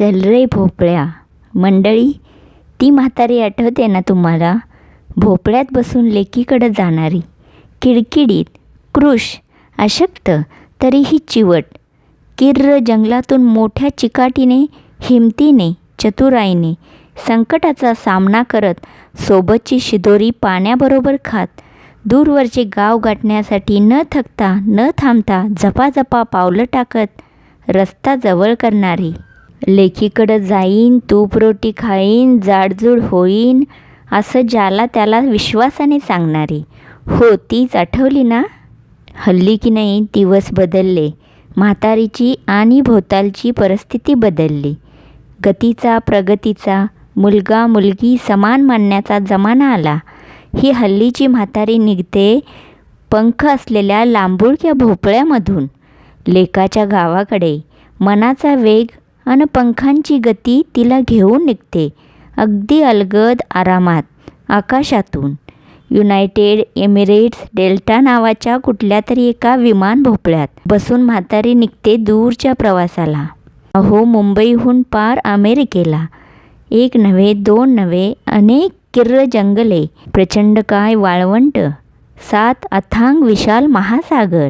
चल रे भोपळ्या. मंडळी ती म्हातारी आठवते ना तुम्हाला? भोपळ्यात बसून लेकीकडं जाणारी. किडकिडीत कृश अशक्त तरीही चिवट. किर्र जंगलातून मोठ्या चिकाटीने हिमतीने चतुराईने संकटाचा सामना करत सोबतची शिदोरी पाण्याबरोबर खात दूरवरचे गाव गाठण्यासाठी न थकता न थांबता झपाझपा पावलं टाकत रस्ता जवळ करणारी. लेकीकडं जाईन तूप रोटी खाईन जाडजूड होईन असं ज्याला त्याला विश्वासाने सांगणारी. हो तीच आठवली ना? हल्ली की नाही दिवस बदलले. म्हातारीची आणि भोवतालची परिस्थिती बदलली. गतीचा प्रगतीचा मुलगा मुलगी समान मानण्याचा जमाना आला. ही हल्लीची म्हातारी निघते पंख असलेल्या लांबुळक्या भोपळ्यामधून. लेकाच्या गावाकडे मनाचा वेग आणि पंखांची गती तिला घेऊन निघते. अगदी अलगद आरामात आकाशातून. युनायटेड एमिरेट्स डेल्टा नावाच्या कुठल्या तरी एका विमान भोपळ्यात बसून म्हातारी निघते दूरच्या प्रवासाला. अहो मुंबईहून पार अमेरिकेला. एक नव्हे दोन नव्हे अनेक किर्र जंगले प्रचंड काय वाळवंट सात अथांग विशाल महासागर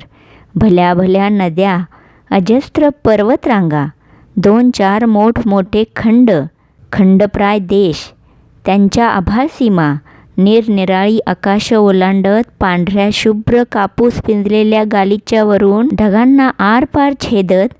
भल्या भल्या नद्या अजस्त्र पर्वतरांगा दोन चार मोठमोठे खंड खंडप्राय देश त्यांच्या आभाळसीमा निरनिराळी आकाश ओलांडत पांढऱ्या शुभ्र कापूस पिंजलेल्या गालिच्यावरून ढगांना आरपार छेदत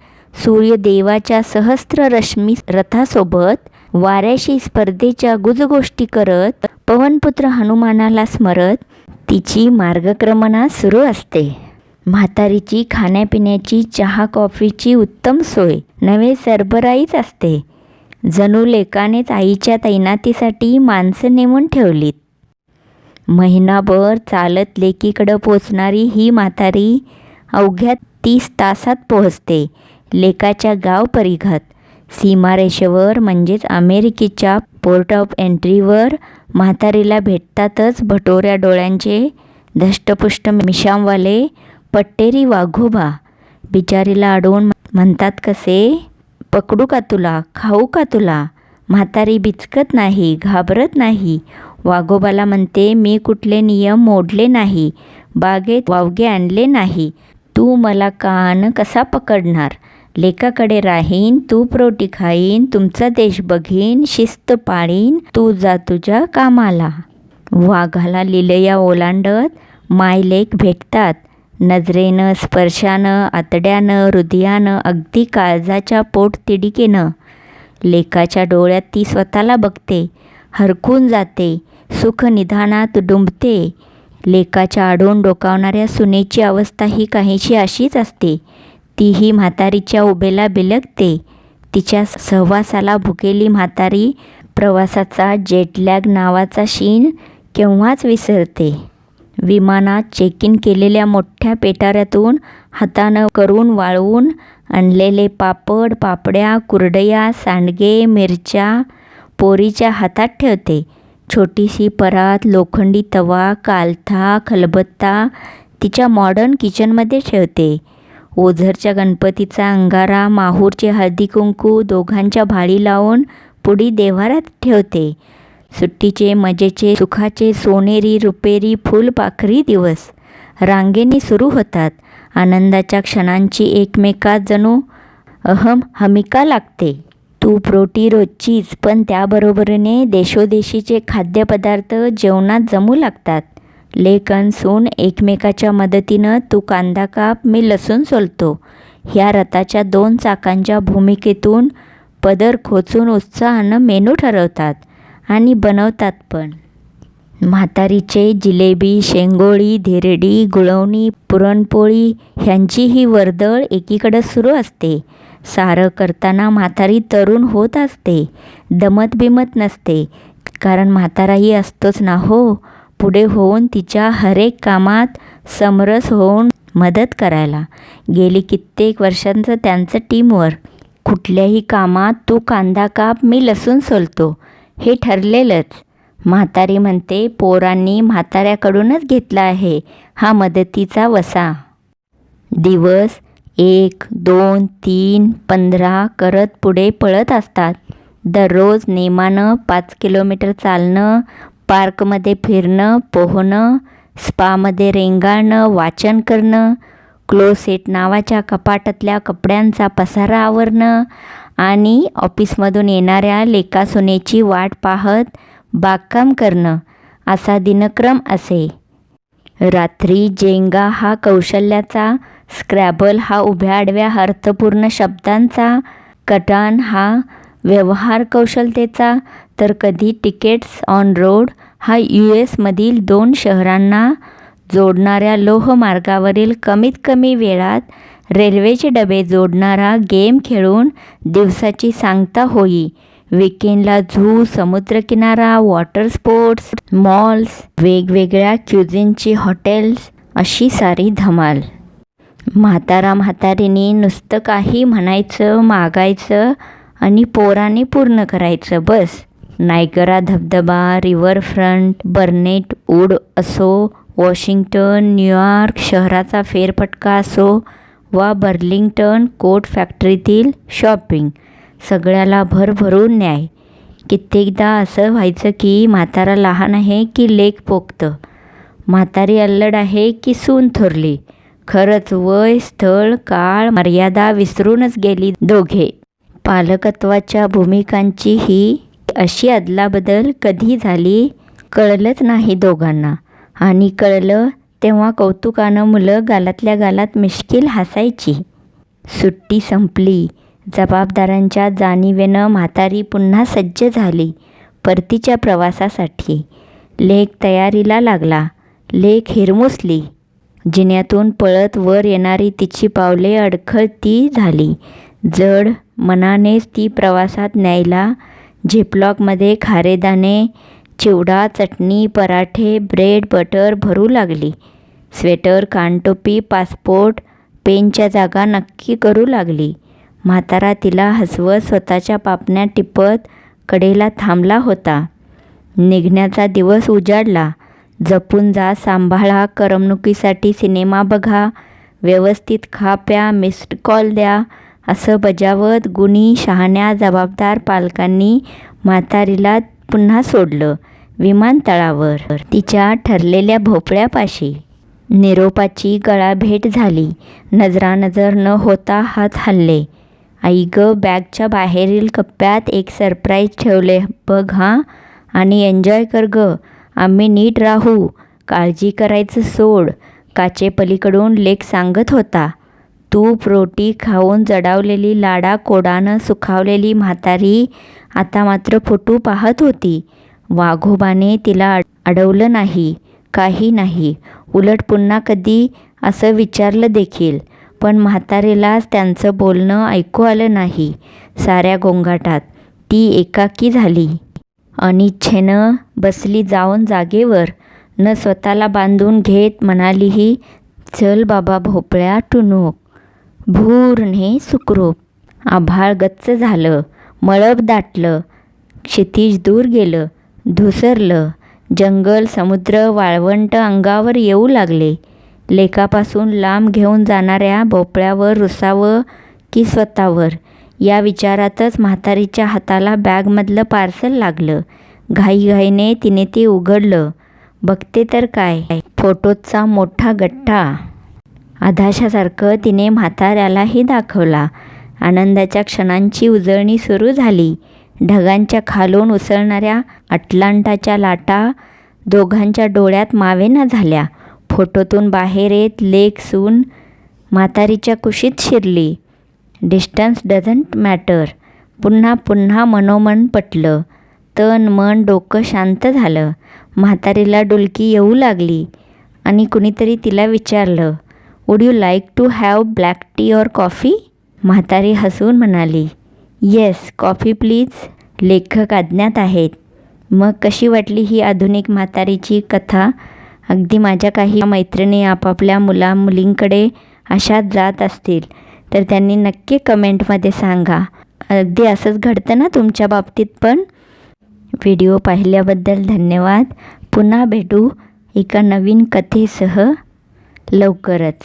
सूर्यदेवाच्या सहस्र रश्मी रथासोबत वाऱ्याशी स्पर्धेच्या गुजगोष्टी करत पवनपुत्र हनुमानाला स्मरत तिची मार्गक्रमणा सुरू असते. म्हातारीची खाण्यापिण्याची चहा कॉफीची उत्तम सोय. नवे सरबराईच असते. जणू लेकानेच आईच्या तैनातीसाठी माणसं नेमून ठेवलीत. महिनाभर चालत लेकीकडं पोचणारी ही म्हातारी अवघ्या तीस तासात पोहोचते. लेकाच्या गाव परिघात. सीमारेषेवर म्हणजेच अमेरिकेच्या पोर्ट ऑफ एंट्रीवर म्हातारीला भेटतातच भटोऱ्या डोळ्यांचे धष्टपुष्ट मिशामवाले पट्टेरी वाघोबा बिचारीला अडवून म्हणतात कसे? पकडू का तुला? खाऊ का तुला? म्हातारी बिचकत नाही घाबरत नाही. वाघोबाला म्हणते मी कुठले नियम मोडले नाही बागेत वावगे आणले नाही. तू मला कान कसा पकडणार? लेकाकडे राहीन तू प्रोटी खाईन तुमचा देश बघीन शिस्त पाळीन तू जा तुझ्या कामाला. वाघाला लिलया ओलांडत मायलेक भेटतात. नजरेनं स्पर्शानं आतड्यानं हृदयानं अगदी काळजाच्या पोटतिडिकेनं लेकाच्या डोळ्यात ती स्वतःला बघते हरकून जाते सुखनिधानात डुंबते. लेकाच्या आडून डोकावणाऱ्या सुनेची अवस्था ही काहीशी अशीच असते. तीही म्हातारीच्या उभेला बिलगते. तिच्या सहवासाला भुकेली म्हातारी प्रवासाचा जेटलॅग नावाचा शीन केव्हाच विसरते. विमानात चेक इन केलेल्या मोठ्या पेटाऱ्यातून हातानं करून वाळवून आणलेले पापड पापड्या कुरडया सांडगे मिरच्या पोरीच्या हातात ठेवते. छोटीशी परात लोखंडी तवा कालथा खलबत्ता तिच्या मॉडर्न किचनमध्ये ठेवते. ओझरच्या गणपतीचा अंगारा माहूरचे हळदी कुंकू दोघांच्या भाळी लावून पुढी देव्हारात ठेवते. सुट्टीचे मजेचे सुखाचे सोनेरी रुपेरी फुलपाखरी दिवस. रांगेने सुरू होतात. आनंदाच्या क्षणांची एकमेकात जणू अहम हमिका लागते. तूप रोटी रोजचीच पण त्याबरोबरीने देशोदेशीचे खाद्यपदार्थ जेवणात जमू लागतात. लेखन सून एकमेकाच्या मदतीनं तू कांदा काप मी लसूण सोलतो. ह्या रथाच्या दोन चाकांच्या भूमिकेतून पदर खोचून उत्साहानं मेनू ठरवतात. आणि बनवतात पण. म्हातारीचे जिलेबी शेंगोळी धिरडी गुळवणी पुरणपोळी ह्यांची ही वर्दळ एकीकडं सुरू असते. सारं करताना म्हातारी तरुण होत असते. दमत बिमत नसते. कारण म्हाताराही असतोच ना हो. पुढे होऊन तिच्या हरेक कामात समरस होऊन मदत करायला. गेली कित्येक वर्षांचं त्यांचं टीमवर्क कुठल्याही कामात तू कांदा काप मी लसूण सोलतो. हे ठरलेलंच. म्हातारी म्हणते पोरांनी म्हाताऱ्याकडूनच घेतला आहे. हा मदतीचा वसा. दिवस एक दोन तीन पंधरा करत पुढे पळत असतात. दररोज नेमानं पाच किलोमीटर चालणं पार्कमध्ये फिरणं पोहणं स्पामध्ये रेंगाळणं वाचन करणं क्लोसेट नावाच्या कपाटातल्या कपड्यांचा पसारा आवरणं आणि ऑफिसमधून येणाऱ्या लेकासुनेची वाट पाहत बागकाम करणं असा दिनक्रम असे. रात्री जेंगा हा कौशल्याचा स्क्रॅबल हा उभ्या आडव्या अर्थपूर्ण शब्दांचा कटान हा व्यवहार कौशलतेचा तर कधी तिकेट्स ऑन रोड हा यू एसमधील दोन शहरांना जोडणाऱ्या लोहमार्गावरील कमीत कमी वेळात रेल्वेचे डबे जोडणारा गेम खेळून दिवसाची सांगता होई. विकेंडला झू समुद्रकिनारा वॉटर स्पोर्ट्स मॉल्स वेगवेगळ्या क्युझिनची हॉटेल्स अशी सारी धमाल. म्हातारा म्हातारीने नुसतं काही म्हणायचं मागायचं आणि पोराने पूर्ण करायचं बस. नायगरा धबधबा रिव्हरफ्रंट बर्नेट वूड असो वॉशिंग्टन न्यूयॉर्क शहराचा फेरफटका असो वा बर्लिंग्टन कोट फॅक्टरीतील शॉपिंग सगळ्याला भरभरून न्याय. कित्येकदा असं व्हायचं की म्हातारा लहान आहे की लेक पोकतं म्हातारी अल्लड आहे की सून थोरली. खरंच वय स्थळ काळ मर्यादा विसरूनच गेली दोघे. पालकत्वाच्या भूमिकांची ही अशी अदलाबदल कधी झाली कळलंच नाही दोघांना. आणि कळलं तेव्हा कौतुकानं मुलं गालातल्या गालात मिश्किल हसायची. सुट्टी संपली. जबाबदारांच्या जाणीवेनं म्हातारी पुन्हा सज्ज झाली. परतीच्या प्रवासासाठी. लेक तयारीला लागला. लेक हिरमुसली. जिन्यातून पळत वर येणारी तिची पावले अडखळती झाली. जड मनानेच ती प्रवासात न्यायला झेपलॉकमध्ये खारेदाणे चिवडा चटणी पराठे ब्रेड बटर भरू लागली. स्वेटर कानटोपी पासपोर्ट पेनच्या जागा नक्की करू लागली. म्हातारा तिला हसवत स्वतःच्या पापण्या टिपत कडेला थांबला होता. निघण्याचा दिवस उजाडला. जपून जा सांभाळा करमणुकीसाठी सिनेमा बघा व्यवस्थित खा प्या मिस्ड कॉल द्या असं बजावत गुणी शहाण्या जबाबदार पालकांनी म्हातारीला पुन्हा सोडलं विमानतळावर. तिच्या ठरलेल्या भोपळ्यापाशी निरोपाची गळाभेट झाली. नजरानजर न होता हात हल्ले. आई ग बॅगच्या बाहेरील कप्प्यात एक सरप्राईज ठेवले बघ हां आणि एन्जॉय कर ग. आम्ही नीट राहू. काळजी करायचं सोड. काचेपलीकडून लेख सांगत होता. तूप रोटी खाऊन जडावलेली लाडा कोडानं सुखावलेली म्हातारी आता मात्र फुटू पाहत होती. वाघोबाने तिला अडवलं नाही काही नाही. उलट पुन्हा कधी असं विचारलं देखील पण म्हातारीलाच त्यांचं बोलणं ऐकू आलं नाही. साऱ्या गोंगाटात ती एकाकी झाली. अनिच्छेनं बसली जाऊन जागेवर न स्वतःला बांधून घेत म्हणालीही चल बाबा भोपळ्या टुनूक भूरने सुखरूप. आभाळ गच्च झालं मळब दाटलं क्षितिज दूर गेलं धुसरलं जंगल समुद्र वाळवंट अंगावर येऊ लागले. लेकापासून लांब घेऊन जाणाऱ्या भोपळ्यावर रुसावं की स्वतःवर? या विचारातच म्हातारीच्या हाताला बॅगमधलं पार्सल लागलं. घाईघाईने तिने ते उघडलं. बघते तर काय? फोटोचा मोठा गठ्ठा. आधाशासारखं तिने म्हाताऱ्यालाही दाखवला. आनंदाच्या क्षणांची उजळणी सुरू झाली. ढगांच्या खालून उसळणाऱ्या अटलांटाच्या लाटा दोघांच्या डोळ्यात मावेना झाल्या. फोटोतून बाहेर येत लेक सून म्हातारीच्या कुशीत शिरली. Distance doesn't matter. पुन्हा पुन्हा मनोमन पटलं. तन मन डोकं शांत झालं. म्हातारीला डुलकी येऊ लागली आणि कुणीतरी तिला विचारलं would you like to have black tea or coffee म्हातारी हसून म्हणाली. येस कॉफी प्लीज लेखक अज्ञात आहेत. मग कशी वाटली ही आधुनिक म्हातारीची कथा? अगदी माझ्या काही मैत्रिणी आपापल्या मुला मुलींकडे अशाच जात असतील तर त्यांनी नक्की कमेंटमध्ये सांगा. अगदी असंच घडतं ना तुमच्या बाबतीत पण? व्हिडिओ पाहिल्याबद्दल धन्यवाद. पुन्हा भेटू एका नवीन कथेसह. लवकरच.